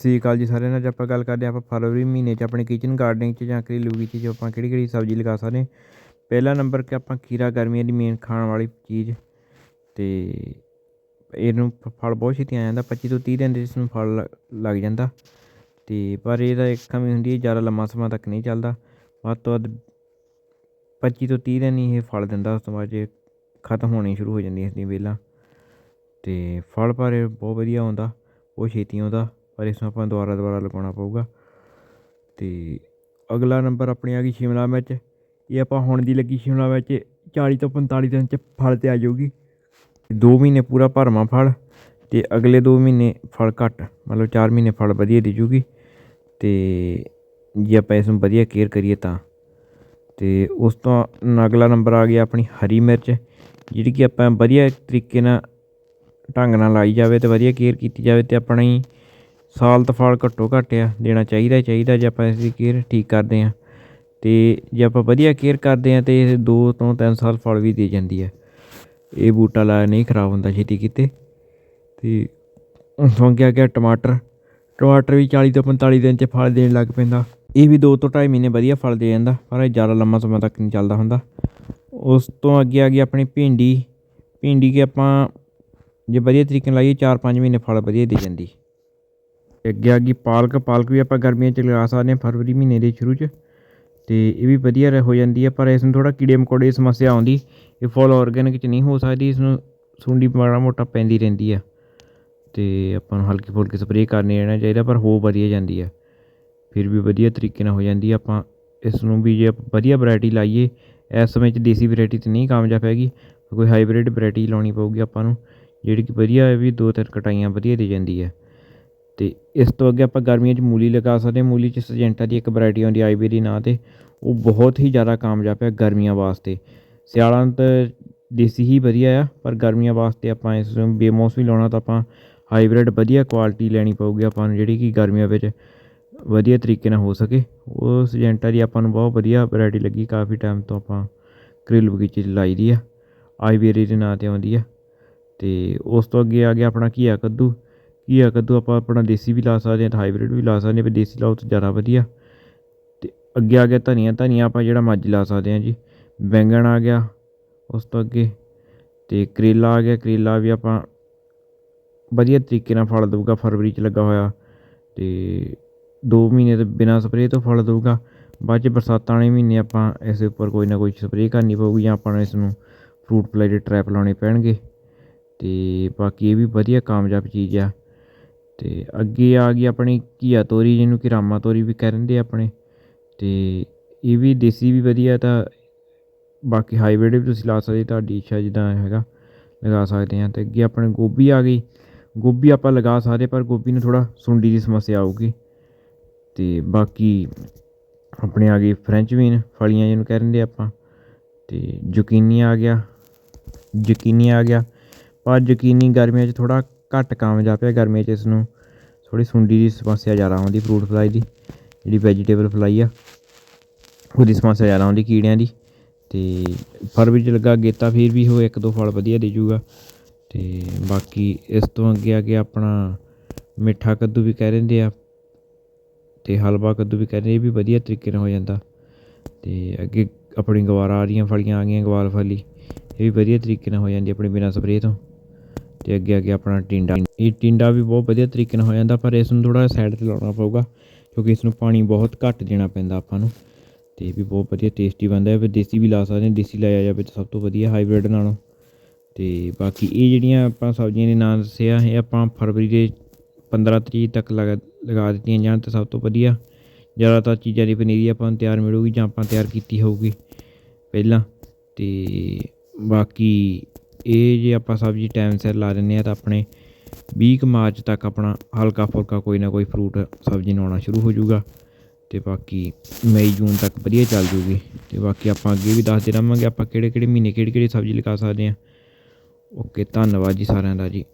ਸਤਿ ਸ੍ਰੀ ਅਕਾਲ ਜੀ ਸਾਰਿਆਂ ਨਾਲ ਜੇ ਆਪਾਂ ਗੱਲ ਕਰਦੇ ਹਾਂ, ਆਪਾਂ ਫਰਵਰੀ ਮਹੀਨੇ 'ਚ ਆਪਣੇ ਕਿਚਨ ਗਾਰਡਨਿੰਗ 'ਚ ਜਾਂ ਘਰੇਲੂ ਵਿੱਚ ਜੋ ਆਪਾਂ ਕਿਹੜੀ ਕਿਹੜੀ ਸਬਜ਼ੀ ਲਗਾ ਸਕਦੇ ਹਾਂ। ਪਹਿਲਾ ਨੰਬਰ ਕਿ ਆਪਾਂ ਖੀਰਾ ਗਰਮੀਆਂ ਦੀ ਮੇਨ ਖਾਣ ਵਾਲੀ ਚੀਜ਼ ਤੇ ਇਹਨੂੰ ਫ- ਫਲ ਬਹੁਤ ਛੇਤੀ ਆ ਜਾਂਦਾ 25 ਤੋਂ 30 ਦਿਨ ਦੇ ਇਸ ਨੂੰ ਫਲ ਲ- ਲੱਗ ਜਾਂਦਾ। ਤੇ ਪਰ ਇਹਦਾ ਇੱਕ ਕਮੀ ਹੁੰਦੀ ਹੈ, ਜ਼ਿਆਦਾ ਲੰਮਾ ਸਮਾਂ ਤੱਕ ਨਹੀਂ ਚੱਲਦਾ। ਵੱਧ ਤੋਂ ਵੱਧ 25 ਤੋਂ 30 ਦਿਨ ਹੀ ਇਹ ਫਲ ਦਿੰਦਾ, ਉਸ ਤੋਂ ਬਾਅਦ ਜੇ ਖਤਮ ਹੋਣੀ ਸ਼ੁਰੂ ਹੋ ਜਾਂਦੀਆਂ ਇਸ ਦੀਆਂ ਵੇਲਾਂ। ਤੇ ਫਲ ਪਰ ਇਹ ਬਹੁਤ ਵਧੀਆ ਆਉਂਦਾ ਉਹ ਛੇਤੀ ਆਉਂਦਾ। ਪਰ ਇਸ ਨੂੰ ਆਪਾਂ ਦੁਬਾਰਾ ਦੁਬਾਰਾ ਲਗਾਉਣਾ ਪਊਗਾ। ਤੇ ਅਗਲਾ ਨੰਬਰ ਆਪਣੀ ਆ ਗਈ ਸ਼ਿਮਲਾ ਮਿਰਚ। ਇਹ ਆਪਾਂ ਹੁਣ ਦੀ ਲੱਗੀ ਸ਼ਿਮਲਾ ਮਿਰਚ 40 ਤੋਂ 45 ਦਿਨ ਚ ਫਲ ਤੇ ਆ ਜਾਊਗੀ। 2 ਮਹੀਨੇ ਪੂਰਾ ਭਰਵਾਂ ਫਲ ਤੇ ਅਗਲੇ 2 ਮਹੀਨੇ ਫਲ ਘੱਟ, ਮਤਲਬ 4 ਮਹੀਨੇ ਫਲ ਵਧੀਆ ਦੇ ਜੂਗੀ। ਤੇ ਜੇ ਆਪਾਂ ਇਸ ਨੂੰ ਵਧੀਆ ਕੇਅਰ ਕਰੀਏ ਤਾਂ। ਤੇ ਉਸ ਤੋਂ ਅਗਲਾ ਨੰਬਰ ਆ ਗਿਆ ਆਪਣੀ ਹਰੀ ਮਿਰਚ, ਜਿਹੜੀ ਕਿ ਆਪਾਂ ਵਧੀਆ ਤਰੀਕੇ ਨਾਲ ਢੰਗ ਨਾਲ ਲਾਈ ਜਾਵੇ ਤੇ ਵਧੀਆ ਕੇਅਰ ਕੀਤੀ ਜਾਵੇ ਤੇ ਆਪਣਾ ਹੀ ਸਾਲ ਤਾਂ ਫਲ ਘੱਟੋ ਘੱਟ ਆ, ਦੇਣਾ ਚਾਹੀਦਾ ਹੀ ਚਾਹੀਦਾ ਜੇ ਆਪਾਂ ਇਸ ਦੀ ਕੇਅਰ ਠੀਕ ਕਰਦੇ ਆ ਤੇ ਜੇ ਆਪਾਂ ਵਧੀਆ ਕੇਅਰ ਕਰਦੇ ਆ ਤੇ ਇਹ 2 ਤੋਂ 3 ਸਾਲ ਫਲ ਵੀ ਦੇ ਜਾਂਦੀ ਹੈ। ਇਹ ਬੂਟਾ ਲਾਇਆ ਨਹੀਂ, ਖਰਾਬ ਹੁੰਦਾ ਛੇਤੀ ਕਿਤੇ। ਤੇ ਹੁਣ ਅੱਗੇ ਆ ਗਿਆ ਟਮਾਟਰ। ਟਮਾਟਰ ਵੀ 40 ਤੋਂ 45 ਦਿਨ ਚ ਫਲ ਦੇਣ ਲੱਗ ਪੈਂਦਾ। ਇਹ ਵੀ 2 ਤੋਂ 2.5 ਮਹੀਨੇ ਵਧੀਆ ਫਲ ਦੇ ਜਾਂਦਾ, ਪਰ ਇਹ ਜ਼ਿਆਦਾ ਲੰਮਾ ਸਮਾਂ ਤੱਕ ਨਹੀਂ ਚੱਲਦਾ ਹੁੰਦਾ। ਉਸ ਤੋਂ ਅੱਗੇ ਆ ਗਈ ਆਪਣੀ ਭਿੰਡੀ। ਭਿੰਡੀ ਕਿ ਆਪਾਂ ਜੇ ਵਧੀਆ ਤਰੀਕੇ ਨਾਲ ਲਾਈਏ 4-5 ਮਹੀਨੇ ਫਲ ਵਧੀਆ ਦੇ ਜਾਂਦੀ। ਅੱਗੇ ਆ ਗਈ ਪਾਲਕ ਪਾਲਕ ਵੀ ਆਪਾਂ ਗਰਮੀਆਂ 'ਚ ਲਗਾ ਸਕਦੇ ਹਾਂ, ਫਰਵਰੀ ਮਹੀਨੇ ਦੇ ਸ਼ੁਰੂ 'ਚ। ਤੇ ਇਹ ਵੀ ਵਧੀਆ ਰ- ਹੋ ਜਾਂਦੀ ਹੈ, ਪਰ ਇਸ ਨੂੰ ਥੋੜਾ ਕੀੜੇ ਮਕੌੜੇ ਦੀ ਸਮੱਸਿਆ ਆਉਂਦੀ। ਇਹ ਫੁੱਲ ਆਰਗੈਨਿਕ 'ਚ ਨਹੀਂ ਹੋ ਸਕਦੀ, ਇਸ ਨੂੰ ਸੁੰਡੀ ਮਾੜਾ ਮੋਟਾ ਪੈਂਦੀ ਰਹਿੰਦੀ ਆ ਤੇ ਆਪਾਂ ਨੂੰ ਹਲਕੀ ਫੁਲਕੀ ਸਪਰੇਅ ਕਰਨੀ ਰਹਿਣਾ ਚਾਹੀਦਾ, ਪਰ ਹੋ ਵਧੀਆ ਜਾਂਦੀ ਹੈ। ਫਿਰ ਵੀ ਵਧੀਆ ਤਰੀਕੇ ਨਾਲ ਹੋ ਜਾਂਦੀ ਆਪਾਂ ਇਸ ਨੂੰ ਵੀ ਜੇ ਵਧੀਆ ਵੈਰਾਈਟੀ ਲਾਈਏ, ਇਸ ਸਮੇਂ 'ਚ ਦੇਸੀ ਵੈਰਾਈਟੀ ਤੇ ਨਹੀਂ ਕਾਮਯਾਬ ਹੈਗੀ, ਕੋਈ ਹਾਈਬ੍ਰਿਡ ਵੈਰਾਈਟੀ ਲਾਉਣੀ ਪਊਗੀ ਆਪਾਂ ਨੂੰ, ਜਿਹੜੀ ਕਿ ਵਧੀਆ ਵੀ ਦੋ ਤਿੰਨ ਕਟਾਈਆਂ ਵਧੀਆ ਦੇ ਜਾਂਦੀ ਹੈ। ਅਤੇ ਇਸ ਤੋਂ ਅੱਗੇ ਆਪਾਂ ਗਰਮੀਆਂ 'ਚ ਮੂਲੀ ਲਗਾ ਸਕਦੇ ਮੂਲੀ 'ਚ ਸਜੈਂਟਾ ਦੀ ਇੱਕ ਵਰਾਇਟੀ ਆਉਂਦੀ ਆਈਬੇਰੀ ਨਾਂ ਤੇ। ਉਹ ਬਹੁਤ ਹੀ ਜ਼ਿਆਦਾ ਕਾਮਯਾਬ ਹੈ ਗਰਮੀਆਂ ਵਾਸਤੇ। ਸਿਆਲਾਂ ਨੂੰ ਤਾਂ ਦੇਸੀ ਹੀ ਵਧੀਆ ਆ, ਪਰ ਗਰਮੀਆਂ ਵਾਸਤੇ ਆਪਾਂ ਇਸ ਨੂੰ ਬੇਮੌਸਮੀ ਲਾਉਣਾ ਤਾਂ ਆਪਾਂ ਹਾਈਬ੍ਰਿਡ ਵਧੀਆ ਕੁਆਲਿਟੀ ਲੈਣੀ ਪਊਗੀ ਆਪਾਂ ਨੂੰ, ਜਿਹੜੀ ਕਿ ਗਰਮੀਆਂ ਵਿੱਚ ਵਧੀਆ ਤਰੀਕੇ ਨਾਲ ਹੋ ਸਕੇ। ਉਹ ਸਜੈਂਟਾ ਦੀ ਆਪਾਂ ਨੂੰ ਬਹੁਤ ਵਧੀਆ ਵੈਰਾਈਟੀ ਲੱਗੀ। ਕਾਫੀ ਟਾਈਮ ਤੋਂ ਆਪਾਂ ਘਰੇਲੂ ਬਗੀਚੇ 'ਚ ਲਾਈ ਦੀ ਆ। ਆਈਬੇਰੀ ਦੇ ਨਾਂ ਤੇ ਆਉਂਦੀ ਆ। ਅਤੇ ਉਸ ਤੋਂ ਅੱਗੇ ਆ ਗਿਆ ਆਪਣਾ ਘੀਆ ਕੱਦੂ। ਕੀ ਆ, ਕੱਦੂ ਆਪਾਂ ਆਪਣਾ ਦੇਸੀ ਵੀ ਲਾ ਸਕਦੇ ਹਾਂ ਤੇ ਹਾਈਬ੍ਰਿਡ ਵੀ ਲਾ ਸਕਦੇ ਹਾਂ ਪਰ ਦੇਸੀ ਲਾਓ ਤਾਂ ਜ਼ਿਆਦਾ ਵਧੀਆ। ਤੇ ਅੱਗੇ ਆ ਗਿਆ ਧਨੀਆ ਧਨੀਆ ਆਪਾਂ ਜਿਹੜਾ ਮਰਜ਼ੀ ਲਾ ਸਕਦੇ ਹਾਂ ਜੀ। ਬੈਂਗਣ ਆ ਗਿਆ ਉਸ ਤੋਂ ਅੱਗੇ, ਤੇ ਕਰੇਲਾ ਆ ਗਿਆ, ਕਰੇਲਾ ਵੀ ਆਪਾਂ ਵਧੀਆ ਤਰੀਕੇ ਨਾਲ ਫਲ ਦੇਊਗਾ, ਫਰਵਰੀ 'ਚ ਲੱਗਾ ਹੋਇਆ। ਤੇ 2 ਮਹੀਨੇ ਤੇ ਬਿਨਾਂ ਸਪਰੇਅ ਤੋਂ ਫਲ ਦੇਊਗਾ, ਬਾਅਦ 'ਚ ਬਰਸਾਤਾਂ ਵਾਲੇ ਮਹੀਨੇ ਆਪਾਂ ਇਸ ਉੱਪਰ ਕੋਈ ਨਾ ਕੋਈ ਸਪਰੇਅ ਕਰਨੀ ਪਊਗੀ ਜਾਂ ਆਪਾਂ ਨੂੰ ਇਸ ਨੂੰ ਫਰੂਟ ਫਲਾਈ ਦੇ ਟਰੈਪ ਲਾਉਣੇ ਪੈਣਗੇ। ਤੇ ਬਾਕੀ ਇਹ ਵੀ ਵਧੀਆ ਕਾਮਯਾਬ ਚੀਜ਼ ਆ। ਅਤੇ ਅੱਗੇ ਆ ਗਈ ਆਪਣੀ ਘੀਆ ਤੋਰੀ, ਜਿਹਨੂੰ ਕਿ ਰਾਮਾ ਤੋਰੀ ਵੀ ਕਹਿੰਦੇ ਆ ਆਪਣੇ। ਅਤੇ ਇਹ ਵੀ ਦੇਸੀ ਵੀ ਵਧੀਆ ਤਾਂ ਬਾਕੀ ਹਾਈਬ੍ਰਿਡ ਵੀ ਤੁਸੀਂ ਲਾ ਸਕਦੇ, ਤੁਹਾਡੀ ਇੱਛਾ ਜਿੱਦਾਂ ਹੈਗਾ, ਲਗਾ ਸਕਦੇ ਹਾਂ ਅਤੇ ਅੱਗੇ ਆਪਣੇ ਗੋਭੀ ਆ ਗਈ। ਗੋਭੀ ਆਪਾਂ ਲਗਾ ਸਕਦੇ, ਪਰ ਗੋਭੀ ਨੂੰ ਥੋੜ੍ਹਾ ਸੁੰਡੀ ਦੀ ਸਮੱਸਿਆ ਆਊਗੀ। ਅਤੇ ਬਾਕੀ ਆਪਣੇ ਆ ਗਈ ਫਰੈਂਚ ਬੀਨ ਫਲੀਆਂ ਜਿਹਨੂੰ ਕਹਿ ਦਿੰਦੇ ਆਪਾਂ। ਅਤੇ ਜ਼ੁਕੀਨੀ ਆ ਗਿਆ ਜ਼ੁਕੀਨੀ ਆ ਗਿਆ। ਪਰ ਜ਼ੁਕੀਨੀ ਗਰਮੀਆਂ 'ਚ ਥੋੜ੍ਹਾ ਘੱਟ ਕਾਮਯਾਬ ਹੈ ਗਰਮੀਆਂ 'ਚ ਇਸ ਨੂੰ। ਥੋੜ੍ਹੀ ਸੁੰਡੀ ਦੀ ਸਮੱਸਿਆ ਜ਼ਿਆਦਾ ਆਉਂਦੀ ਫਰੂਟ ਫਲਾਈ ਦੀ, ਜਿਹੜੀ ਵੈਜੀਟੇਬਲ ਫਲਾਈ ਆ, ਉਹਦੀ ਸਮੱਸਿਆ ਜ਼ਿਆਦਾ ਆਉਂਦੀ ਕੀੜਿਆਂ ਦੀ। ਅਤੇ ਫਲ ਵੀ ਜੇ ਲੱਗਾ ਗੇਤਾ, ਫਿਰ ਵੀ ਉਹ ਇੱਕ ਦੋ ਫਲ ਵਧੀਆ ਦੇ ਜੂਗਾ। ਅਤੇ ਬਾਕੀ ਇਸ ਤੋਂ ਅੱਗੇ ਆ ਗਿਆ ਆਪਣਾ ਮਿੱਠਾ ਕੱਦੂ ਵੀ ਕਹਿ ਦਿੰਦੇ ਆ। ਅਤੇ ਹਲਵਾ ਕੱਦੂ ਵੀ ਕਹਿੰਦੇ ਇਹ ਵੀ ਵਧੀਆ ਤਰੀਕੇ ਨਾਲ ਹੋ ਜਾਂਦਾ। ਅਤੇ ਅੱਗੇ ਆਪਣੀ ਗਵਾਰਾ ਦੀਆਂ ਫਲੀਆਂ ਆ ਗਈਆਂ, ਗਵਾਰ ਫਲੀ, ਇਹ ਵੀ ਵਧੀਆ ਤਰੀਕੇ ਨਾਲ ਹੋ ਜਾਂਦੀ ਆਪਣੇ ਬਿਨਾਂ ਸਪਰੇਅ ਤੋਂ। ਤੇ ਅੱਗੇ ਅੱਗੇ ਆਪਣਾ ਟਿੰਡਾ ਇਹ ਟਿੰਡਾ ਵੀ ਬਹੁਤ ਵਧੀਆ ਤਰੀਕੇ ਨਾਲ ਹੋ ਜਾਂਦਾ, ਪਰ ਇਸ ਨੂੰ ਥੋੜਾ ਸਾਈਡ ਤੇ ਲਾਉਣਾ ਪਊਗਾ, ਕਿਉਂਕਿ ਇਸ ਨੂੰ ਪਾਣੀ ਬਹੁਤ ਘੱਟ ਦੇਣਾ ਪੈਂਦਾ ਆਪਾਂ ਨੂੰ। ਤੇ ਇਹ ਵੀ ਬਹੁਤ ਵਧੀਆ ਟੇਸਟੀ ਬਣਦਾ ਹੈ, ਫਿਰ ਦੇਸੀ ਵੀ ਲਾ ਸਕਦੇ ਹਾਂ, ਦੇਸੀ ਲਾਇਆ ਜਾਵੇ ਤਾਂ ਸਭ ਤੋਂ ਵਧੀਆ ਹਾਈਬ੍ਰਿਡ ਨਾਲੋਂ। ਤੇ ਬਾਕੀ ਇਹ ਜਿਹੜੀਆਂ ਆਪਾਂ ਸਬਜ਼ੀਆਂ ਦੇ ਨਾਂ ਦੱਸਿਆ ਇਹ ਆਪਾਂ ਫਰਵਰੀ ਦੇ 15 ਤਰੀਕ ਤੱਕ ਲਗਾ ਲਗਾ ਦਿੱਤੀਆਂ ਜਾਣ ਤਾਂ ਸਭ ਤੋਂ ਵਧੀਆ। ਜ਼ਿਆਦਾਤਰ ਚੀਜ਼ਾਂ ਦੀ ਪਨੀਰੀ ਆਪਾਂ ਨੂੰ ਤਿਆਰ ਮਿਲੂਗੀ ਜਾਂ ਆਪਾਂ ਤਿਆਰ ਕੀਤੀ ਹੋਊਗੀ ਪਹਿਲਾਂ। ਤੇ ਬਾਕੀ ਇਹ ਜੇ ਆਪਾਂ ਸਬਜ਼ੀ ਟਾਈਮ ਸਿਰ ਲਾ ਦਿੰਦੇ ਹਾਂ ਤਾਂ ਆਪਣੇ 20 ਕੁ ਮਾਰਚ ਤੱਕ ਆਪਣਾ ਹਲਕਾ ਫੁਲਕਾ ਕੋਈ ਨਾ ਕੋਈ ਫਰੂਟ ਸਬਜ਼ੀ ਨੂੰ ਆਉਣਾ ਸ਼ੁਰੂ ਹੋ ਜਾਊਗਾ ਅਤੇ ਬਾਕੀ ਮਈ, ਜੂਨ ਤੱਕ ਵਧੀਆ ਚੱਲ ਜੂਗੀ ਅਤੇ ਬਾਕੀ ਆਪਾਂ ਅੱਗੇ ਵੀ ਦੱਸਦੇ ਰਹਾਂਗੇ ਆਪਾਂ ਕਿਹੜੇ ਕਿਹੜੇ ਮਹੀਨੇ ਕਿਹੜੀ ਕਿਹੜੀ ਸਬਜ਼ੀ ਲਗਾ ਸਕਦੇ ਹਾਂ। ਓਕੇ, ਧੰਨਵਾਦ ਜੀ ਸਾਰਿਆਂ ਦਾ ਜੀ।